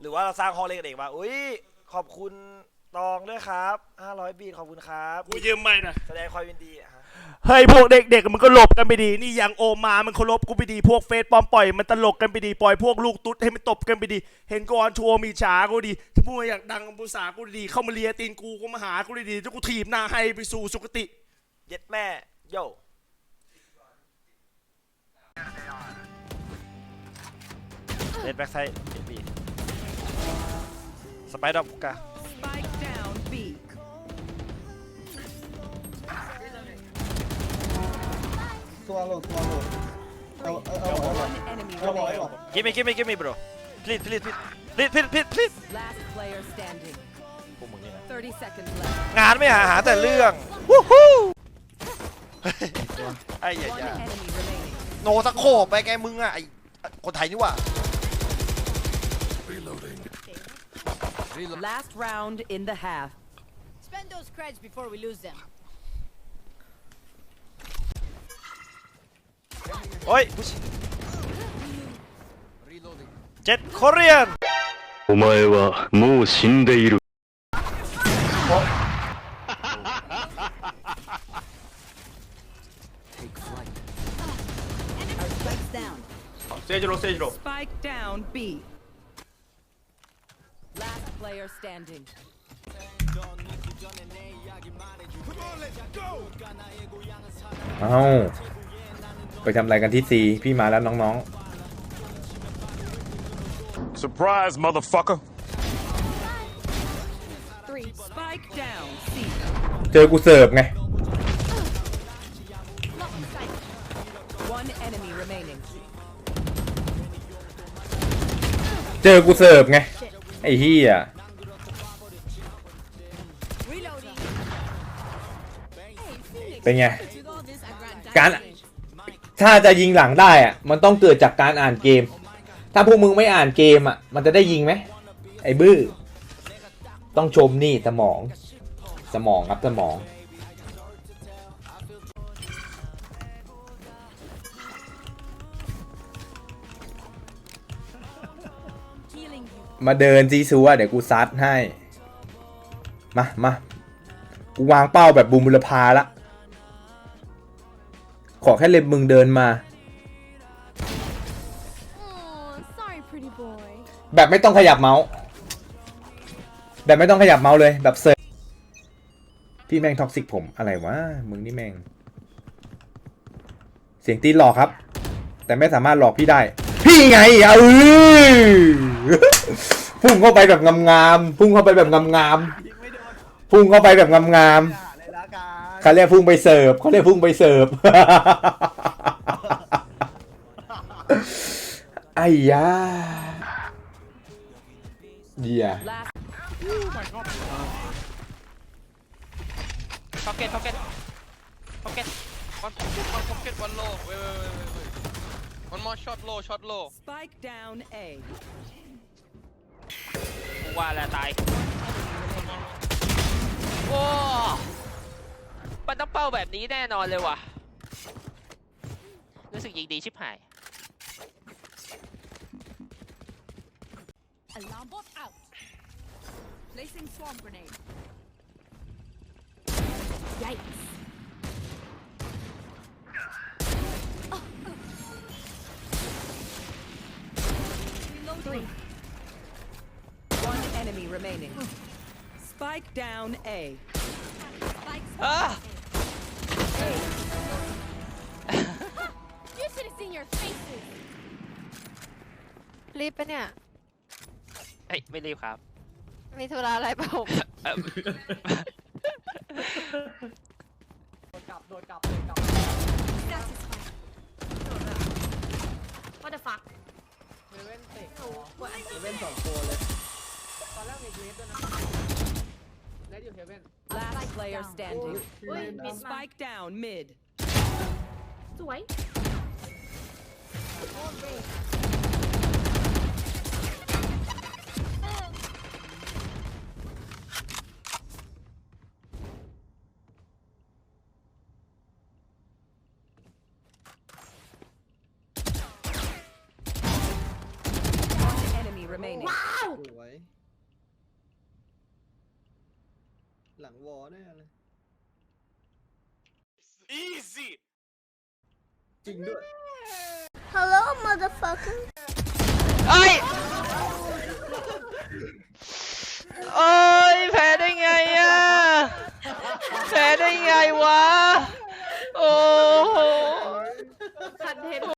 หรือว่าเราสร้างห้องเล็กกันเองว่าอุ้ยขอบคุณตองด้วยครับ500บีทขอบคุณครับกูยืมไม่นะแสดงความยินดีอะฮะเฮ้ยพวกเด็กๆมันก็หลบกันไปดี นี่อย่างโอมามันเคารพกูไปดีพวกเฟซปลอมปล่อยมันตลกกันไปดีปล่อยพวกลูกตุ๊ดให้มันตบกันไปดี เห็นกอนทัวร์มีฉากูดีถ้าพวกอยากดังภาษากูดีเข้ามาเลียตีนกูก็มาหากูดีๆจะกูถีบหน้าให้ไปสู่สุคติ เย็ดแม่โย่เล่นแบ็กไซด์เจ็ดบี สไปดอกกา Spike down B. Swallow, swallow. Oh, oh, oh, oh, One enemy oh, oh, remaining. oh. give me give me give me bro please please please please please please please Last player standing. พวกมึงนี่นะ 30 seconds left. งานไม่หาหาแต่เรื่องวู้ฮู้ไอ้เหี้ย One ย enemy remaining. โนสโคปไปแกมึงอะไอ้คนไทยนี่หว่า Last round in the half. Spend those creds before we lose them. Oi! Jet Korean! お前はもう死んでいる。Stage low, stage low. Spike down B. Last player standing. เอ้าไปทำอะไรกันที่ซีพี่มาแล้วน้อง Surprise, motherfucker. Three. Spike down C. ๆ เจอกูเสิร์ฟไง One enemy remaining. เจอกูเสิร์ฟไง ไอ้เฮียเป็นไง การถ้าจะยิงหลังได้อะมันต้องเกิดจากการอ่านเกม ถ้าพวกมึงไม่อ่านเกมอะมันจะได้ยิงไหมไอ้บื้อ ต้องชมนี่สมอง สมองครับสมอง มาเดินซีซัวเดี๋ยวกูซัดให้ มามากูวางเป้าแบบบูมบุรพาละ ขอแค่เล็บมึงเดินมา Oh, sorry, pretty boy. แบบไม่ต้องขยับเมาส์ แบบไม่ต้องขยับเมาส์เลย แบบเซิร์ฟพี่แม่งท็อกซิกผมอะไรวะ มึงนี่แม่งเสียงตีนหลอกครับ แต่ไม่สามารถหลอกพี่ได้ พี่ไงเออพุ่งเข้าไปแบบงามๆพุ่งเข้าไปแบบงามๆพุ่งเข้าไปแบบงามๆเขาเรียกพุ่งไปเสิร์ฟเขาเรียกพุ่งไปเสิร์ฟ ไอ้ยาเดีย Last Pocket, pocket. Pocket. One, one pocket, one low. Wait, wait, wait, wait, wait. One more shot low, shot low. spike down A. กูว่าแล้วตายโอ้มันต้องเป้าแบบนี้แน่นอนเลยว่ะ รู้สึกยิงดีชิบหาย Alarm bot out. Placing swarm grenade. Yikes. One enemy remaining. Spike down A. Spikes. อ้า You should have seen your faces. รีบปะเนี่ย เฮ้ยไม่รีบครับมีธุระอะไรเปล่าเอ่อ What Last player down. standing. เฮ้ยมิดมา Spike down mid. สวย One enemy remaining. สวย หลังวอแน่เลย Easy. จริงด้วย Hello motherfucker เอ้ย